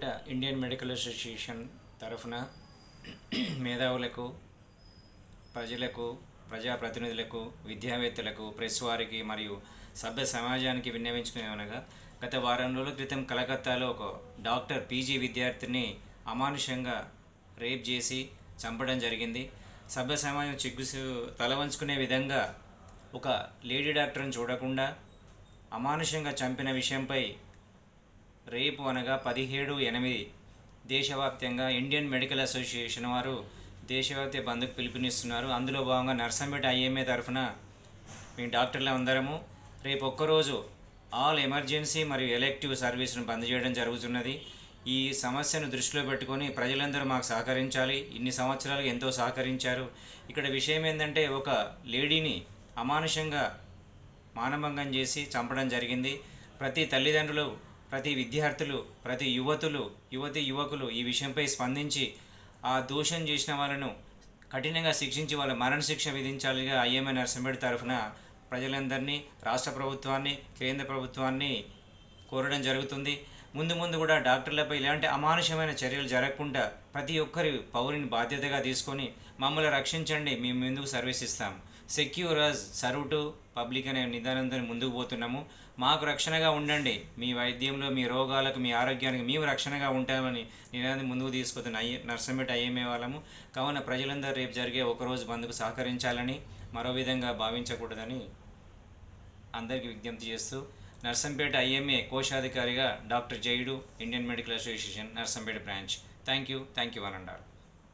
పేరిట Indian medical association తరఫున మేధావులకు ప్రజలకు ప్రజాప్రతినిధులకు విద్యావేత్తలకు ప్రెస్ వారికి మరియు సభ్య సమాజానికి విన్నవించుకునేవనగా గత వారం రోజుల క్రితం కలకత్తాలో ఒక డాక్టర్ పీజీ విద్యార్థిని అమానుషంగా రేప్ చేసి చంపడం జరిగింది. సభ్య సమాజం చిగ్గుసు తల వంచుకునే విధంగా ఒక లేడీ డాక్టర్ని చూడకుండా అమానుషంగా చంపిన విషయంపై రేపు అనగా పదిహేడు ఎనిమిది దేశవ్యాప్తంగా ఇండియన్ మెడికల్ అసోసియేషన్ వారు దేశవ్యాప్త బంద్కు పిలుపునిస్తున్నారు. అందులో భాగంగా నర్సంపేట ఐఎంఏ తరఫున మీ డాక్టర్లు అందరము రేపు ఒక్కరోజు ఆల్ ఎమర్జెన్సీ మరియు ఎలెక్టివ్ సర్వీస్ను బంద్ చేయడం జరుగుతున్నది. ఈ సమస్యను దృష్టిలో పెట్టుకొని ప్రజలందరూ మాకు సహకరించాలి. ఇన్ని సంవత్సరాలు ఎంతో సహకరించారు. ఇక్కడ విషయం ఏంటంటే ఒక లేడీని అమానుషంగా మానభంగం చేసి చంపడం జరిగింది. ప్రతి తల్లిదండ్రులు ప్రతి విద్యార్థులు ప్రతి యువతులు యువతి యువకులు ఈ విషయంపై స్పందించి ఆ దోషం చేసిన వాళ్ళను కఠినంగా శిక్షించి వాళ్ళ మరణశిక్ష విధించాలిగా ఐఎంఏ నరసింహడి తరఫున ప్రజలందరినీ రాష్ట్ర ప్రభుత్వాన్ని కేంద్ర ప్రభుత్వాన్ని కోరడం జరుగుతుంది. ముందు ముందు కూడా డాక్టర్లపై ఇలాంటి అమానుషమైన చర్యలు జరగకుండా ప్రతి ఒక్కరి పౌరుని బాధ్యతగా తీసుకొని మమ్మల్ని రక్షించండి మేము ముందుకు సర్వీస్ ఇస్తాం. Secure us serve to public అనే నిదానంతో ముందుకు పోతున్నాము. మాకు రక్షణగా ఉండండి. మీ వైద్యంలో మీ రోగాలకు మీ ఆరోగ్యానికి మేము రక్షణగా ఉంటామని నినాదం ముందుకు తీసుకుపోతున్న ఐ నర్సంపేట ఐఎంఏ వాళ్ళము. కావున ప్రజలందరూ రేపు జరిగే ఒకరోజు బంద్కు సహకరించాలని మరో విధంగా భావించకూడదని అందరికీ విజ్ఞప్తి చేస్తూ Narsampet IMA కోశాధికారిగా doctor Jaidu Indian medical association Narsampet branch. Thank you thank you one and all